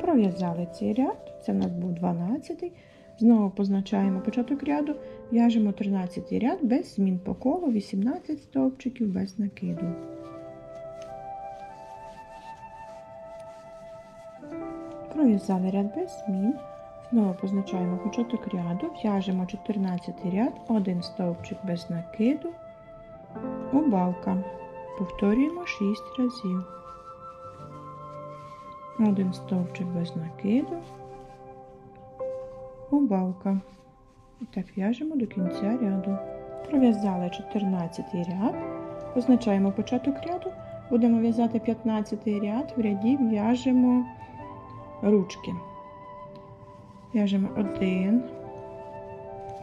Пров'язали цей ряд, це в нас був 12. Знову позначаємо початок ряду, в'яжемо 13 ряд без змін по колу, 18 стовпчиків без накиду. Пров'язали ряд без змін. Знову позначаємо початок ряду, в'яжемо 14 ряд, один стовпчик без накиду, убавка. Повторюємо 6 разів. Один стовпчик без накиду, убавка. І так в'яжемо до кінця ряду. Пров'язали 14 ряд, позначаємо початок ряду, будемо в'язати 15 ряд, в ряді в'яжемо ручки. В'яжемо 1,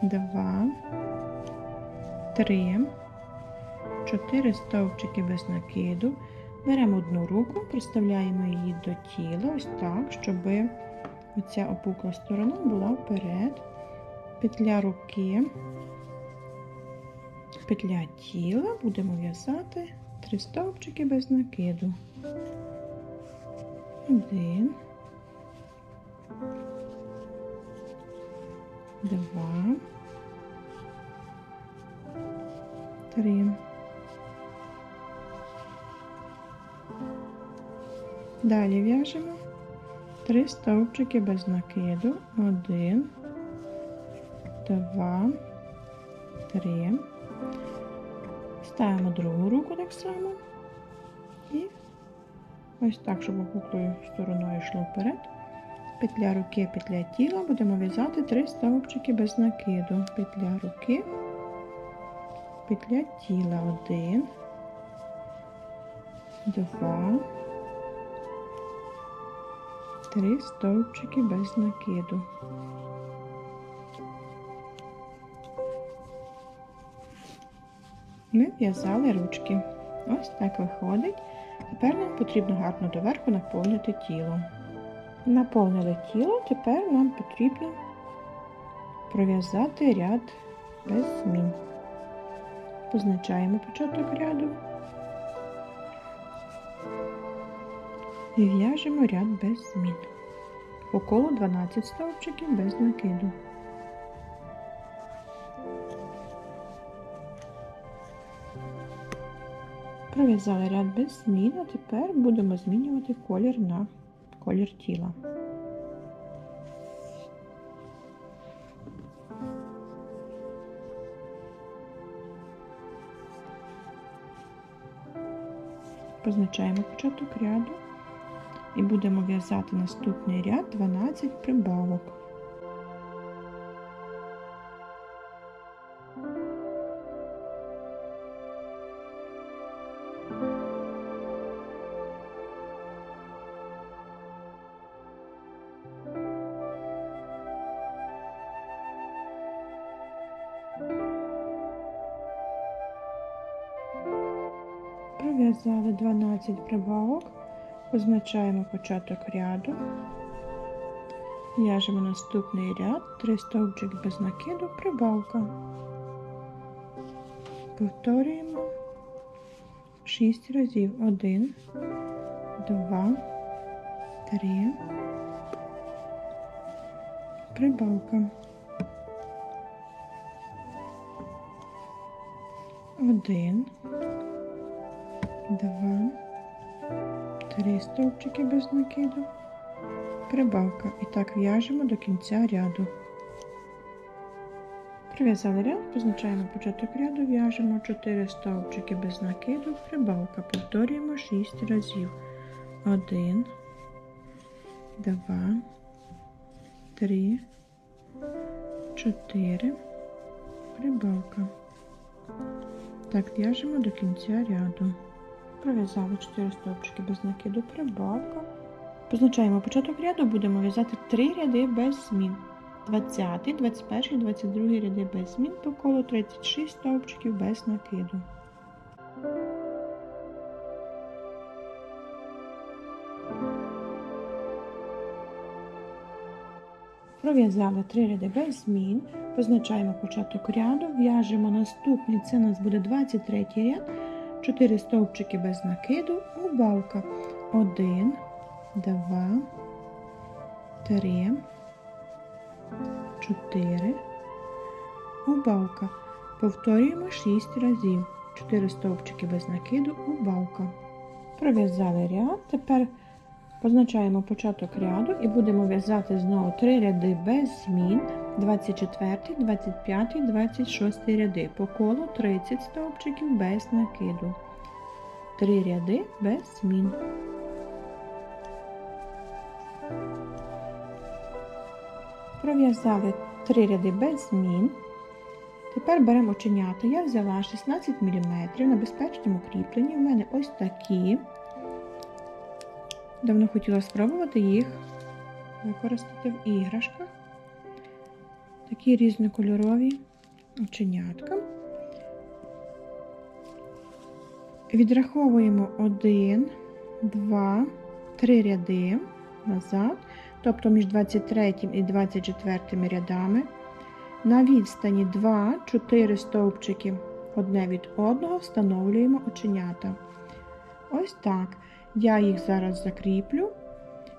2, 3, 4 стовпчики без накиду. Беремо одну руку, приставляємо її до тіла, ось так, щоб оця опукла сторона була вперед. Петля руки, петля тіла, будемо в'язати 3 стовпчики без накиду. Один. Два. Три. Далі в'яжемо три стовпчики без накиду. Один, два, три. Ставимо другу руку так само. І ось так, щоб опуклою стороною йшло вперед. Петля руки, петля тіла. Будемо в'язати три стовпчики без накиду. Петля руки, петля тіла. Один, два. Три стовпчики без накиду. Ми в'язали ручки. Ось так виходить. Тепер нам потрібно гарно доверху наповнити тіло. Наповнили тіло, тепер нам потрібно пров'язати ряд без змін. Позначаємо початок ряду в'яжемо ряд без змін. По колу 12 стовпчиків без накиду. Пров'язали ряд без змін, а тепер будемо змінювати колір на колір тіла. Позначаємо початок ряду і будемо в'язати наступний ряд 12 прибавок. Пров'язали 12 прибавок, позначаємо початок ряду, в'яжемо наступний ряд, 3 стовпчик без накиду, прибавка. Повторюємо 6 разів. 1, 2, 3, прибавка. Один, два, три стовпчики без накиду, прибавка. І так в'яжемо до кінця ряду. Прив'язали ряд, позначаємо початок ряду, в'яжемо 4 стовпчики без накиду, прибавка. Повторюємо 6 разів. 1, 2, 3, 4, прибавка. Так в'яжемо до кінця ряду. Пров'язали 4 стовпчики без накиду прибавка. Позначаємо початок ряду, будемо в'язати 3 ряди без змін. 20, 21, 22 ряди без змін по колу 36 стовпчиків без накиду. Пров'язали 3 ряди без змін, позначаємо початок ряду, в'яжемо наступний, це у нас буде 23 ряд, 4 стовпчики без накиду, убавка 1, 2, три, чотири, убавка. Повторюємо 6 разів. 4 стовпчики без накиду, убавка. Пров'язали ряд. Тепер позначаємо початок ряду і будемо в'язати знову 3 ряди без змін. 24, 25, 26 ряди. По колу 30 стовпчиків без накиду. 3 ряди без змін. Пров'язали 3 ряди без змін. Тепер беремо оченята. Я взяла 16 мм на безпечному кріпленні. У мене ось такі. Давно хотіла спробувати їх використати в іграшках. Такі різнокольорові оченятка. Відраховуємо 1, 2, 3 ряди назад, тобто між 23 і 24 рядами. На відстані 2-4 стовпчики одне від одного встановлюємо оченята. Ось так. Я їх зараз закріплю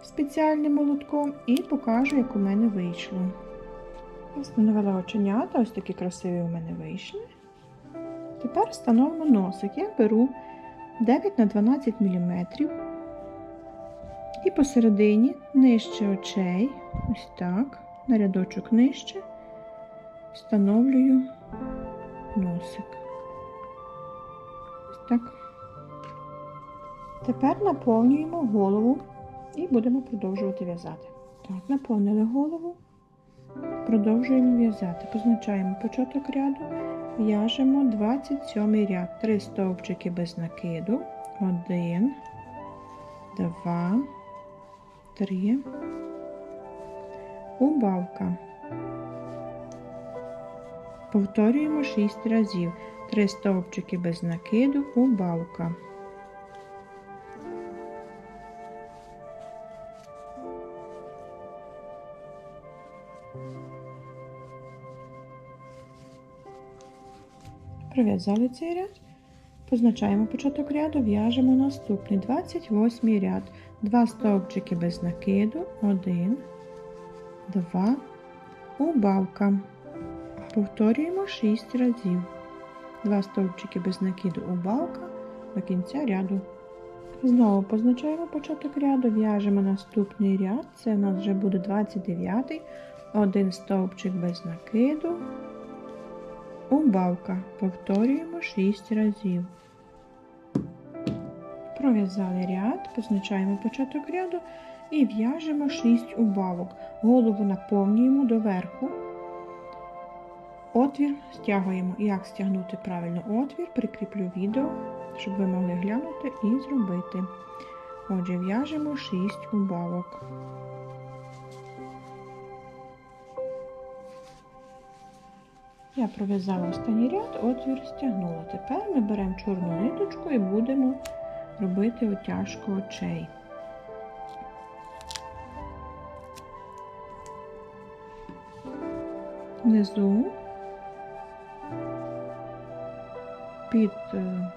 спеціальним молотком і покажу, як у мене вийшло. Встановила оченята, ось такі красиві у мене вийшли. Тепер встановимо носик. Я беру 9 на 12 мм і посередині нижче очей, ось так, на рядочок нижче встановлюю носик. Ось так. Тепер наповнюємо голову і будемо продовжувати в'язати. Так, наповнили голову, продовжуємо в'язати. Позначаємо початок ряду, в'яжемо 27 ряд, 3 стовпчики без накиду, 1, 2, 3, убавка. Повторюємо 6 разів. 3 стовпчики без накиду, убавка. Пров'язали цей ряд. Позначаємо початок ряду, в'яжемо наступний 28 ряд. 2 стовпчики без накиду, 1, 2, убавка. Повторюємо 6 разів. Два стовпчики без накиду убавка до кінця ряду. Знову позначаємо початок ряду, в'яжемо наступний ряд, це у нас вже буде 29 один стовпчик без накиду, убавка. Повторюємо 6 разів. Пров'язали ряд, позначаємо початок ряду і в'яжемо 6 убавок. Голову наповнюємо доверху. Отвір стягуємо. Як стягнути правильно отвір, прикріплю відео, щоб ви могли глянути і зробити. Отже, в'яжемо 6 убавок. Я пров'язала останній ряд, отвір стягнула. Тепер ми беремо чорну ниточку і будемо робити отяжку очей. Внизу під е,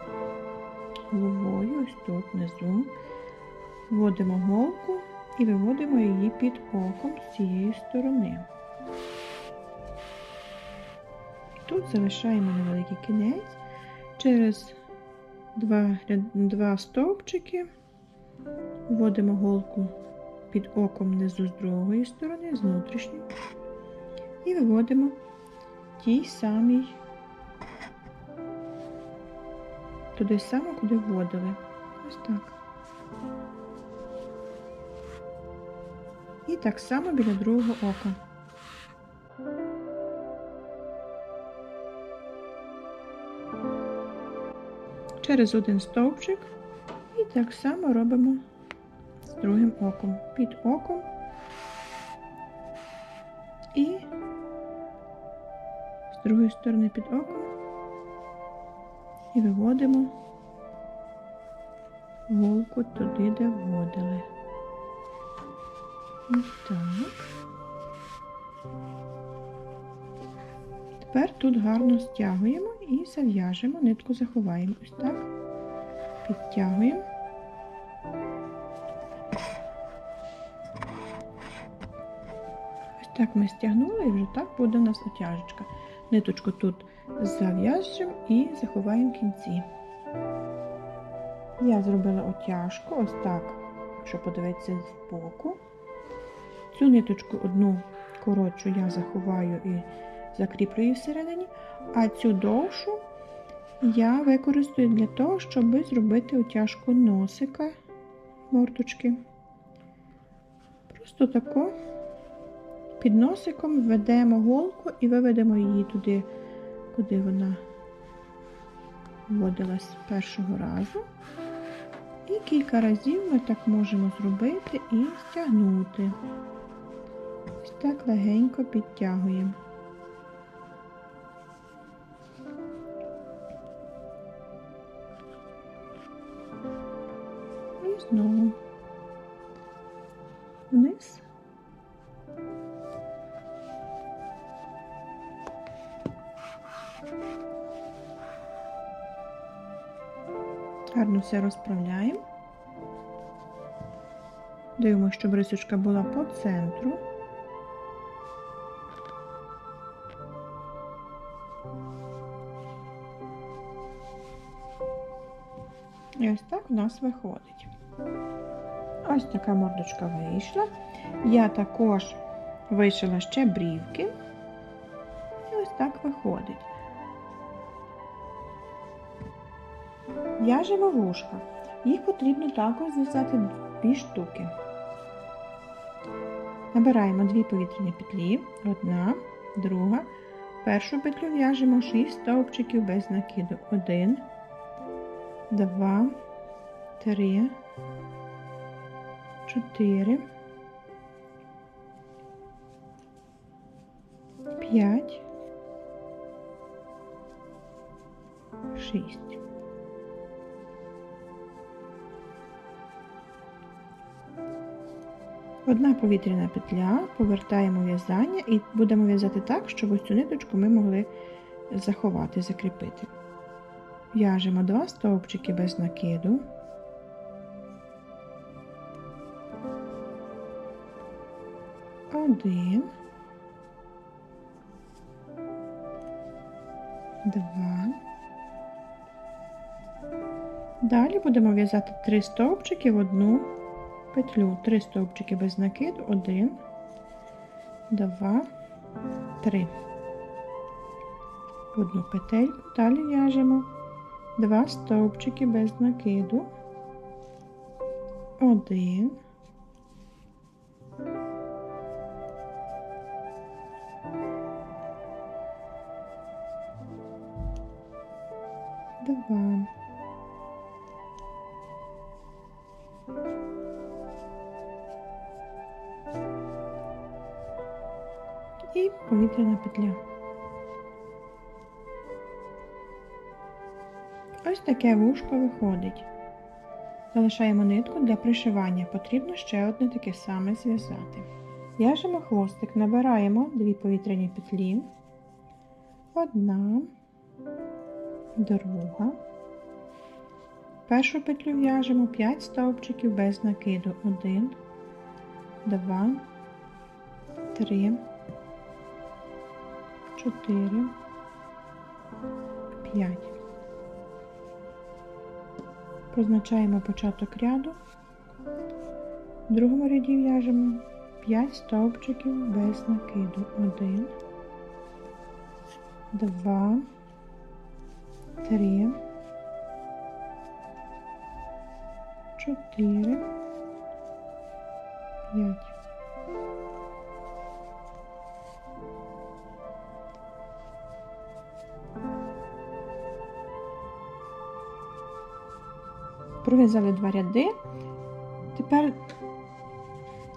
головою, ось тут внизу, вводимо голку і виводимо її під оком з цієї сторони. Тут залишаємо невеликий кінець через два, два стовпчики, вводимо голку під оком внизу з другої сторони, з внутрішньої, і виводимо тій самій туди само, куди вводили. Ось так. І так само біля другого ока. Через один стовпчик і так само робимо з другим оком. Під оком і з другої сторони під оком і виводимо голку туди, де вводили. Ось так. Тепер тут гарно стягуємо і зав'яжемо, нитку заховаємо. Ось так, підтягуємо. Ось Так ми стягнули і вже так буде у нас отяжечка. Ниточку тут зав'яжемо і заховаємо кінці. Я зробила отяжку, ось так, якщо подивитися з боку. Цю ниточку одну коротшу я заховаю і закріплюю всередині, а цю довшу я використаю для того, щоб зробити отяжку носика мордочки. Просто тако під носиком введемо голку і виведемо її туди, куди вона вводилась першого разу. І кілька разів ми так можемо зробити і стягнути. Ось так легенько підтягуємо. Знову вниз. Гарно все розправляємо. Дивимося, щоб рисочка була по центру. І ось так у нас виходить. Ось така мордочка вийшла. Я також вишила ще брівки. І ось так виходить. В'яжемо вушка. Їх потрібно також зв'язати дві штуки. Набираємо дві повітряні петлі, одна, друга. Першу петлю в'яжемо 6 стовпчиків без накиду. 1, 2, 3, 4, 5, 6. Одна повітряна петля, повертаємо в'язання і будемо в'язати так, щоб ось цю ниточку ми могли заховати, закріпити. В'яжемо два стовпчики без накиду. Один. Два. Далі будемо в'язати три стовпчики в одну петлю, три стовпчики без накиду, один, два, три. Одну петельку, далі в'яжемо. Два стовпчики без накиду, один, два. І повітряна петля. Ось таке вушко виходить. Залишаємо нитку для пришивання. Потрібно ще одне таке саме зв'язати. В'яжемо хвостик, набираємо дві повітряні петлі. Одна, друга. Першу петлю в'яжемо 5 стовпчиків без накиду. 1, 2, 3, 4, 5. Позначаємо початок ряду. В другому ряді в'яжемо 5 стовпчиків без накиду. 1, 2, 3, 4, 5. Пров'язали два ряди. Тепер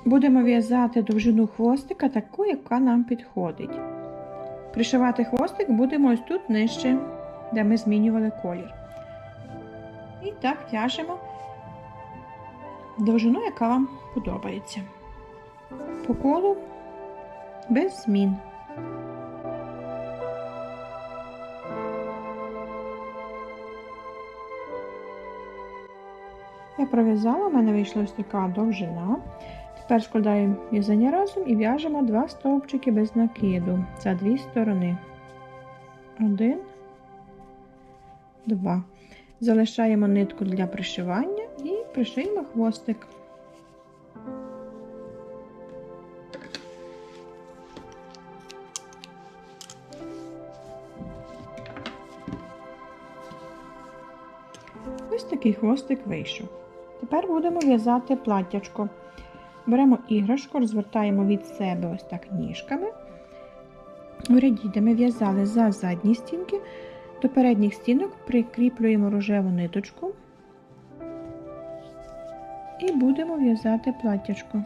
будемо в'язати довжину хвостика таку, яка нам підходить. Пришивати хвостик будемо ось тут нижче, де ми змінювали колір. І так в'яжемо довжину, яка вам подобається. По колу без змін. Я пров'язала, в мене вийшла ось така довжина. Тепер складаємо в'язання разом і в'яжемо два стовпчики без накиду за дві сторони. Один, два. Залишаємо нитку для пришивання і пришиємо хвостик. Ось такий хвостик вийшов. Тепер будемо в'язати платтячко. Беремо іграшку, розвертаємо від себе ось так ніжками. У ми в'язали за задні стінки, до передніх стінок прикріплюємо рожеву ниточку і будемо в'язати платтячко.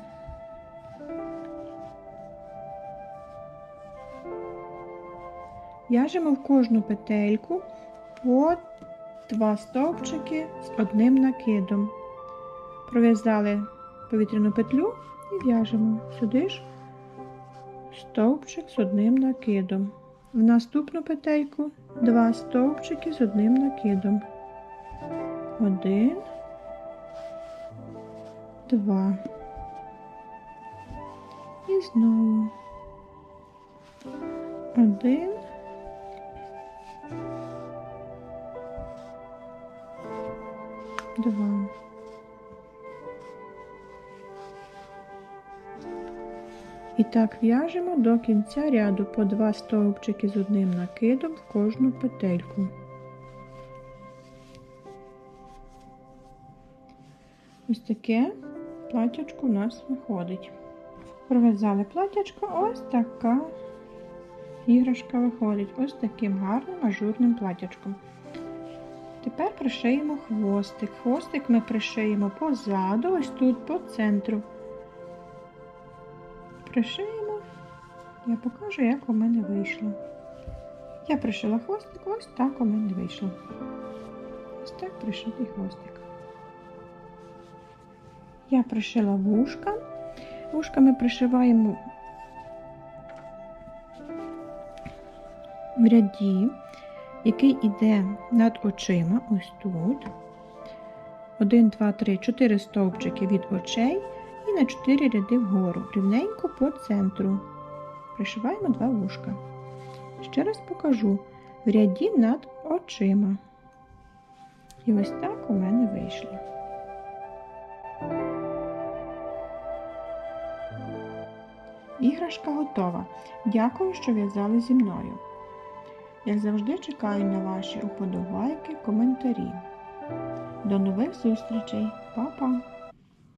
В'яжемо в кожну петельку по два стовпчики з одним накидом. Пров'язали повітряну петлю і в'яжемо сюди ж стовпчик з одним накидом. В наступну петельку два стовпчики з одним накидом. Один, два. І знову. Один. Два. І так в'яжемо до кінця ряду по два стовпчики з одним накидом в кожну петельку. Ось таке платячко у нас виходить. Пров'язали платячко, ось така іграшка виходить. Ось таким гарним ажурним платячком. Тепер пришиємо хвостик. Хвостик ми пришиємо позаду, ось тут по центру. Пришиємо, я покажу, як у мене вийшло. Я пришила хвостик, ось так у мене вийшло. Ось так пришитий хвостик. Я пришила вушка. Вушка ми пришиваємо в ряді, який іде над очима, ось тут. 1, 2, 3, 4 стовпчики від очей на 4 ряди вгору, рівненько по центру. Пришиваємо два вушка. Ще раз покажу в ряді над очима. І ось так у мене вийшло. Іграшка готова. Дякую, що в'язали зі мною. Як завжди, чекаю на ваші уподобайки, коментарі. До нових зустрічей, Па-па!